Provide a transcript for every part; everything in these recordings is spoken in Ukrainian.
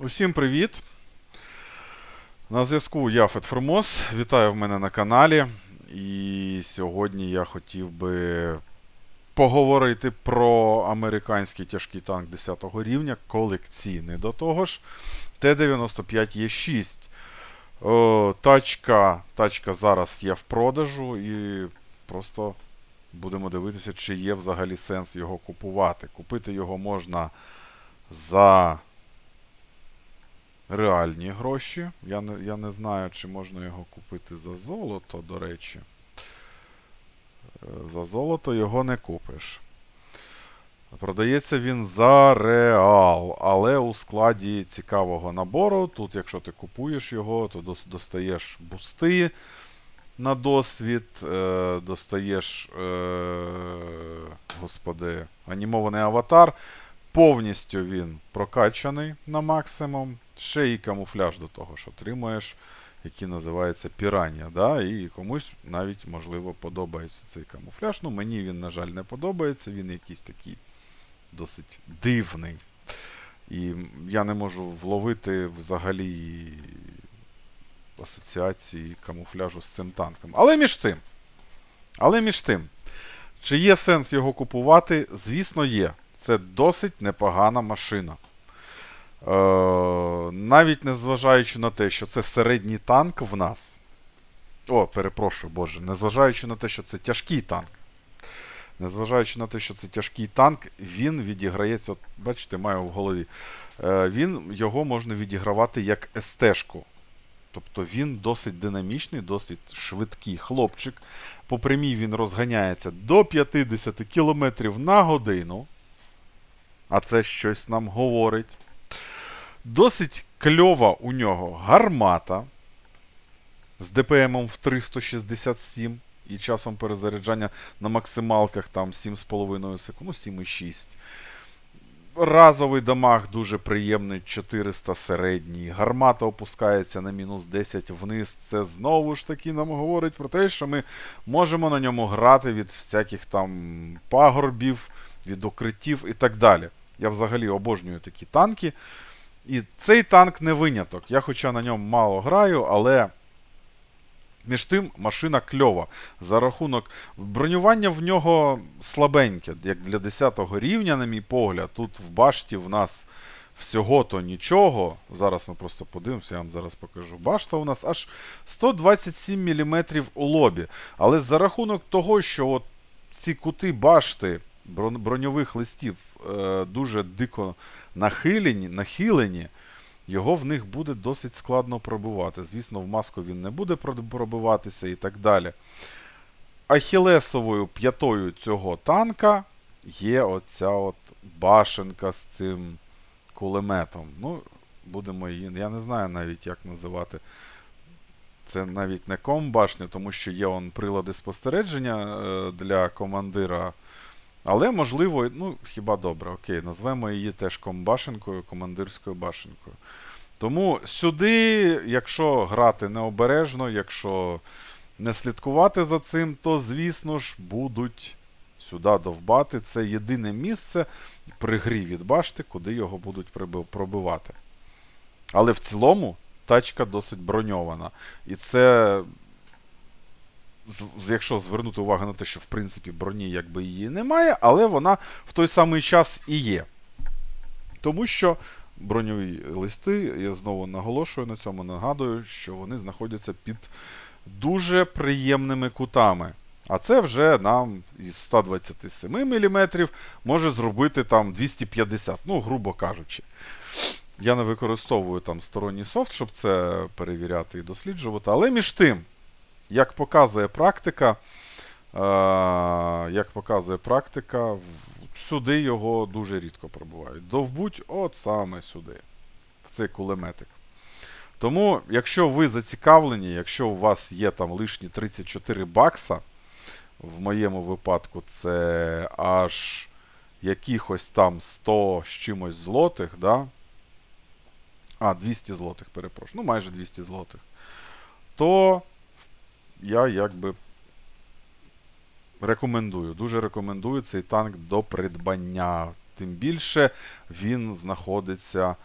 Усім привіт! На зв'язку я Фетформос. Вітаю в мене на каналі. І сьогодні я хотів би поговорити про американський тяжкий танк 10 рівня, колекційний до того ж. Т-95Е6. Тачка, тачка зараз є в продажу і просто будемо дивитися, чи є взагалі сенс його купувати. Купити його можна за реальні гроші. Я не, я не знаю, чи можна його купити за золото, до речі. Е, За золото його не купиш. Продається він за реал, але у складі цікавого набору. Тут, якщо ти купуєш його, то достаєш бусти на досвід, е, достаєш, е, господи, анімований аватар. Повністю він прокачаний на максимум. Ще і камуфляж до того ж отримуєш, який називається пірання. Да? І комусь навіть, можливо, подобається цей камуфляж. Ну, мені він, на жаль, не подобається. Він якийсь такий досить дивний. І я не можу вловити взагалі асоціації камуфляжу з цим танком. Але між тим. Але між тим. Чи є сенс його купувати? Звісно, є. Це досить непогана машина. Е, навіть незважаючи на те, що це середній танк в нас. О, перепрошую, Боже, незважаючи на те, що це тяжкий танк. Незважаючи на те, що це тяжкий танк, він відіграється, от бачите, маю в голові. Е, він, його можна відігравати як СТ-шку. Тобто він досить динамічний, досить швидкий хлопчик. По прямій він розганяється до 50 км на годину. А це щось нам говорить. Досить кльова у нього гармата з ДПМом в 367 і часом перезаряджання на максималках там 7,5 секунд, ну 7,6. Разовий дамаг дуже приємний, 400 середній. Гармата опускається на мінус 10 вниз. Це знову ж таки нам говорить про те, що ми можемо на ньому грати від всяких там пагорбів, від укриттів і так далі. Я взагалі обожнюю такі танки. І цей танк не виняток. Я хоча на ньому мало граю, але між тим машина кльова. За рахунок бронювання в нього слабеньке, як для 10 рівня, на мій погляд. Тут в башті в нас всього-то нічого. Зараз ми просто подивимося, я вам зараз покажу. Башта у нас аж 127 мм у лобі. Але за рахунок того, що от ці кути башти броньових листів е, дуже дико нахилені, нахилені, його в них буде досить складно пробивати. Звісно, в маску він не буде пробиватися і так далі. Ахілесовою п'ятою цього танка є оця от башенка з цим кулеметом. Ну, будемо її. Я не знаю навіть, як називати. Це навіть не комбашня, тому що є он прилади спостереження е, для командира. Але, можливо, ну, хіба добре, окей, назвемо її теж комбашенкою, командирською башенкою. Тому сюди, якщо грати необережно, якщо не слідкувати за цим, то, звісно ж, будуть сюди довбати. Це єдине місце при грі від башти, куди його будуть пробивати. Але в цілому тачка досить броньована. І це, якщо звернути увагу на те, що в принципі броні якби її немає, але вона в той самий час і є. Тому що броньові листи, я знову наголошую на цьому, нагадую, що вони знаходяться під дуже приємними кутами. А це вже нам із 127 мм може зробити там 250, ну, грубо кажучи. Я не використовую там сторонній софт, щоб це перевіряти і досліджувати. Але між тим, як показує практика, е- як показує практика, сюди його дуже рідко пробувають. Довбуть от саме сюди, в цей кулеметик. Тому, якщо ви зацікавлені, якщо у вас є там лишні 34 бакса, в моєму випадку це аж якихось там 100 з чимось злотих, да? а, 200 злотих, перепрошую, ну майже 200 злотих, то я якби рекомендую, дуже рекомендую цей танк до придбання. Тим більше він знаходиться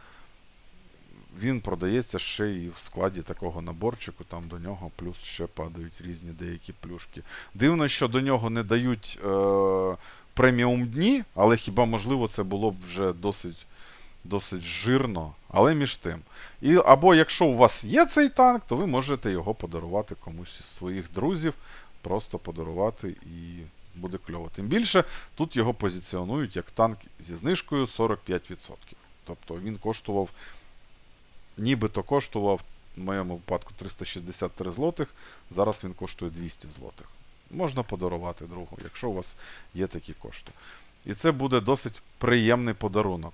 він продається ще і в складі такого наборчику, там до нього плюс ще падають різні деякі плюшки. Дивно, що до нього не дають е, преміум дні, але хіба можливо це було б вже досить, досить жирно, але між тим. І, або якщо у вас є цей танк, то ви можете його подарувати комусь із своїх друзів, просто подарувати і буде кльово. Тим більше тут його позиціонують як танк зі знижкою 45%. Тобто він коштував, нібито коштував в моєму випадку 363 злотих, зараз він коштує 200 злотих. Можна подарувати другу, якщо у вас є такі кошти. І це буде досить приємний подарунок.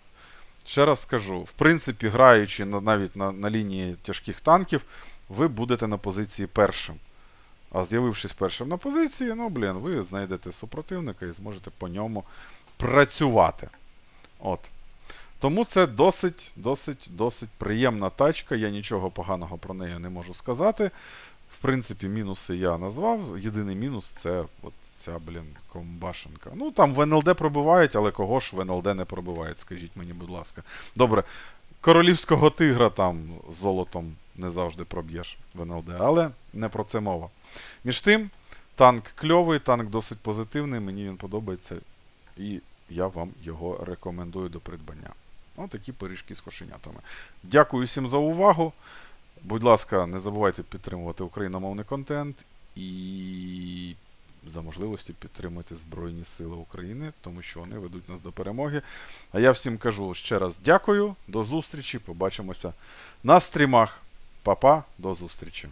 Ще раз скажу: в принципі, граючи на, навіть на, на лінії тяжких танків, ви будете на позиції першим. А з'явившись першим на позиції, ну, блін, ви знайдете супротивника і зможете по ньому працювати. От. Тому це досить, досить, досить приємна тачка. Я нічого поганого про неї не можу сказати. В принципі, мінуси я назвав. Єдиний мінус це от ця, блін, комбашенка. Ну, там в НЛД пробивають, але кого ж в НЛД не пробивають, скажіть мені, будь ласка. Добре, королівського тигра там з золотом не завжди проб'єш в НЛД, але не про це мова. Між тим, танк кльовий, танк досить позитивний, мені він подобається, і я вам його рекомендую до придбання. Отакі пиріжки з кошенятами. Дякую всім за увагу. Будь ласка, не забувайте підтримувати україномовний контент і за можливості підтримати Збройні Сили України, тому що вони ведуть нас до перемоги. А я всім кажу ще раз дякую, до зустрічі. Побачимося на стрімах. Па-па, до зустрічі.